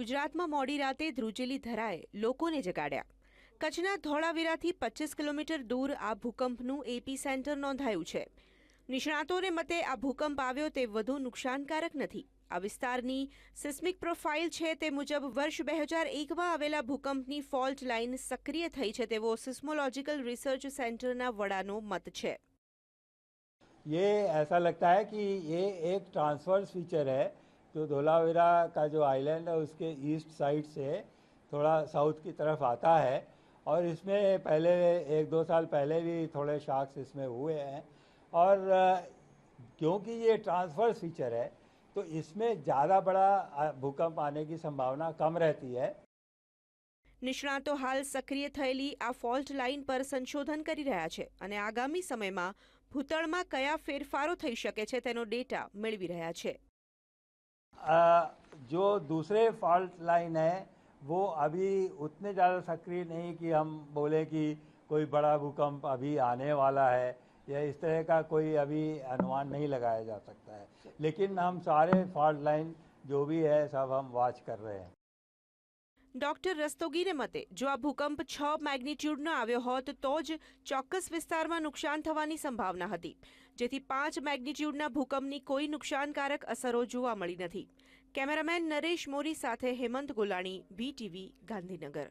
ગુજરાતમાં મોડી રાતે ધ્રુજેલી ધરાએ લોકોને જગાડ્યા કચ્છના ધોળાવીરાથી પચીસ કિલોમીટર દૂર આ ભૂકંપનું એપી સેન્ટર નોંધાયું છે નિષ્ણાતોને મતે આ ભૂકંપ આવ્યો તે વધુ નુકસાનકારક નથી આ વિસ્તારની સિસ્મિક પ્રોફાઇલ છે તે મુજબ વર્ષ બે હજાર એકમાં આવેલા ભૂકંપની ફોલ્ટ લાઇન સક્રિય થઈ છે તેવો સિસ્મોલોજીકલ રિસર્ચ સેન્ટરના વડાનો મત છે ये ऐसा लगता है कि ये एक ट्रांसवर्स फीचर है તો ધોલાવેરા કા જો આયલેન્ડ છે તેના ઈસ્ટ સાઈડ સે થોડા સાઉથ કી તરફ આતા હૈ ઓર ઇસમે પહેલે 1 2 સાલ પહેલે ભી થોડે શાર્ક્સ ઇસમે હુએ હૈ ઓર ક્યોકી યે ટ્રાન્સફર ફીચર હે તો ઇસમે જ્યાદા બડા ભૂકંપ આને કી સંભાવના કમ રહેતી હૈ નિષ્ણાતો હાલ સક્રિય થયેલી આ ફોલ્ટ લાઇન પર સંશોધન કરી રહ્યા છે અને આગામી સમયમાં ભૂતળમાં કયા ફેરફાર હોઈ શકે છે તેનો ડેટા મળવી રહ્યા છે जो दूसरे फॉल्ट लाइन है वो अभी उतने ज़्यादा सक्रिय नहीं कि हम बोले कि कोई बड़ा भूकंप अभी आने वाला है या इस तरह का कोई अभी अनुमान नहीं लगाया जा सकता है लेकिन हम सारे फॉल्ट लाइन जो भी है सब हम वॉच कर रहे हैं ડોક્ટર રસ્તોગીને મતે જો આ ભૂકંપ છ મેગ્નિટ્યુડનો આવ્યો હોત તો જ ચોક્કસ વિસ્તારમાં નુકસાન થવાની સંભાવના હતી જેથી પાંચ મેગ્નિટ્યુડના ભૂકંપની કોઈ નુકસાનકારક અસરો જોવા મળી નથી કેમેરામેન નરેશ મોરી સાથે હેમંત ગોલાણી બીટીવી ગાંધીનગર